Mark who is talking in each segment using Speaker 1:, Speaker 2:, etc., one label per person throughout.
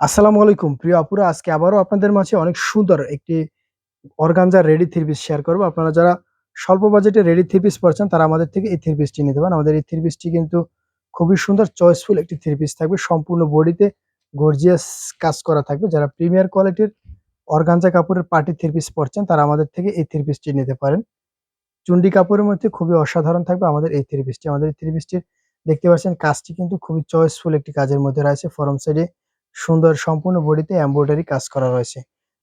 Speaker 1: আসসালামু আলাইকুম। প্রিয় আপুরা, আজকে আবারও আপনাদের মাঝে অনেক সুন্দর একটি organza ready three piece share করব। আপনারা যারা স্বল্প বাজেটে রেডি থ্রি পিস পড়ছেন তারা আমাদের থেকে এই থ্রি পিসটি নিতে পারেন। আমাদের এই থ্রি পিসটি কিন্তু খুবই সুন্দর, চয়েসফুল একটি থ্রি পিস থাকবে। সম্পূর্ণ বডিতে গর্জিয়াস কাজ করা থাকবে। যারা প্রিমিয়ার কোয়ালিটির অর্গানজা কাপড়ের পার্টি থ্রি পিস পড়ছেন তারা আমাদের থেকে এই থ্রি পিসটি নিতে পারেন। চুন্ডি কাপড়ের মধ্যে খুবই অসাধারণ থাকবে আমাদের এই থ্রি পিসটি। আমাদের এই থ্রি পিসটির দেখতে পাচ্ছেন কাজটি কিন্তু খুবই চয়েসফুল একটি কাজের মধ্যে রয়েছে। ফরম সাইডে সুন্দর সম্পূর্ণ বডিতে এমব্রয়ডারি কাজ করা রয়েছে।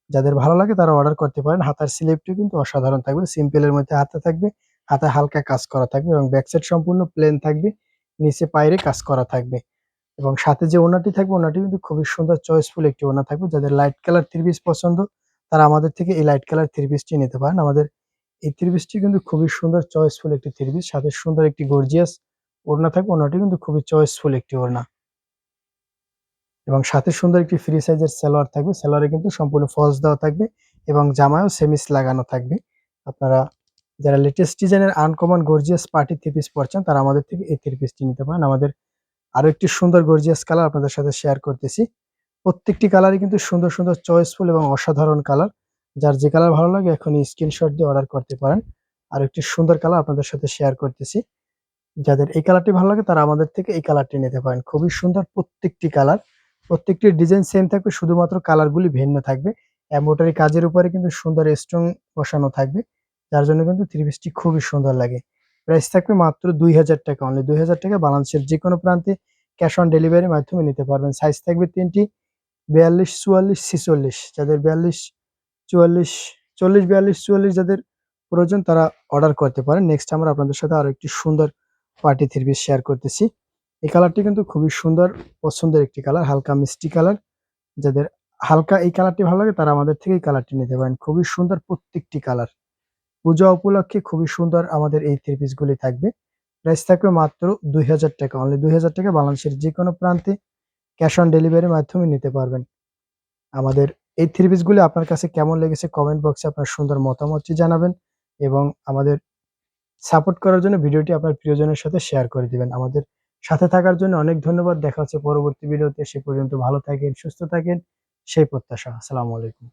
Speaker 1: যাদের ভালো লাগে তারা অর্ডার করতে পারেন। হাতার স্লিপটিও কিন্তু অসাধারণ থাকবে। সিম্পলের মধ্যে হাতে থাকবে, হাতে হালকা কাজ করা থাকবে এবং ব্যাক সাইড সম্পূর্ণ প্লেন থাকবে, নিচে পায়রে কাজ করা থাকবে। এবং সাথে যে ওনাটি থাকবে ওনাটি কিন্তু খুবই সুন্দর চয়েসফুল একটি ওনা থাকবে। যাদের লাইট কালার থ্রি পিস পছন্দ, তারা আমাদের থেকে এই লাইট কালার থ্রি পিসটি নিতে পারেন। আমাদের এই থ্রি পিসটি কিন্তু খুবই সুন্দর চয়েসফুল একটি থ্রি পিস সাথে সুন্দর একটি গর্জিয়াস ওড়না থাকবে। ওড়নাটি কিন্তু খুবই চয়েসফুল একটি ওড়না। এবং সাথে সুন্দর একটি ফ্রি সাইজের সালোয়ার থাকবে। সালোয়ারে কিন্তু সম্পূর্ণ ফলস দেওয়া থাকবে এবং জামায়ও সেমিস লাগানো থাকবে। আপনারা যারা লেটেস্ট ডিজাইনের uncommon gorgeous party three piece পড়ছেন তারা আমাদের থেকে এই থ্রি পিসটি নিতে পারেন। আমাদের আরও একটি সুন্দর গর্জিয়াস কালার আপনাদের সাথে শেয়ার করতেছি। প্রত্যেকটি কালারই কিন্তু সুন্দর সুন্দর চয়েসফুল এবং অসাধারণ কালার যার যে কালার ভালো লাগে এখনই স্ক্রিনশট দিয়ে অর্ডার করতে পারেন। আর একটি সুন্দর কালার আপনাদের সাথে শেয়ার করতেছি। যাদের এই কালারটি ভালো লাগে, তারা আমাদের থেকে এই কালারটি নিতে পারেন। খুবই সুন্দর প্রত্যেকটি কালার প্রত্যেকটি ডিজাইন সেম থাকবে, শুধুমাত্র কালারগুলি ভিন্ন থাকবে। এম্বোটারি কাজের উপরে কিন্তু সুন্দর স্ট্রং বসানো থাকবে, যার জন্য কিন্তু থ্রি পিসটি খুবই সুন্দর লাগে। প্রাইস থাকবে মাত্র দুই হাজার টাকা অনলি দুই হাজার টাকা বাংলাদেশের যে কোনো প্রান্তে ক্যাশ অন ডেলিভারির মাধ্যমে নিতে পারবেন। সাইজ থাকবে তিনটি, বিয়াল্লিশ, চুয়াল্লিশ, ছিচল্লিশ। যাদের বিয়াল্লিশ, চুয়াল্লিশ, চল্লিশ, বিয়াল্লিশ, চুয়াল্লিশ যাদের প্রয়োজন তারা অর্ডার করতে পারেন। নেক্সট আমরা আপনাদের সাথে আরও একটি সুন্দর পার্টি থ্রি পিস শেয়ার করতেছি। এই কালারটি কিন্তু খুবই সুন্দর, পছন্দের একটি কালার হালকা মিষ্টি কালার যাদের হালকা এই কালারটি ভালো লাগে, তারা আমাদের থেকে এই কালারটি নিতে পারেন। খুবই সুন্দর প্রত্যেকটি কালার পূজা উপলক্ষে খুবই সুন্দর আমাদের এই থ্রি পিসগুলি থাকবে। প্রাইস থাকবে মাত্র দুই হাজার টাকা। অনলি দুই হাজার টাকা বাংলাদেশের যে কোনো প্রান্তে ক্যাশ অন ডেলিভারির মাধ্যমে নিতে পারবেন। আমাদের এই থ্রি পিসগুলি আপনার কাছে কেমন লেগেছে কমেন্ট বক্সে আপনার সুন্দর মতামতটি জানাবেন এবং আমাদের সাপোর্ট করার জন্য ভিডিওটি আপনার প্রিয়জনের সাথে শেয়ার করে দিবেন। আমাদের সাথে থাকার জন্য অনেক ধন্যবাদ। দেখা হচ্ছে পরবর্তী ভিডিওতে। সে পর্যন্ত ভালো থাকেন, সুস্থ থাকেন। সেই প্রত্যাশা। আসসালামু আলাইকুম।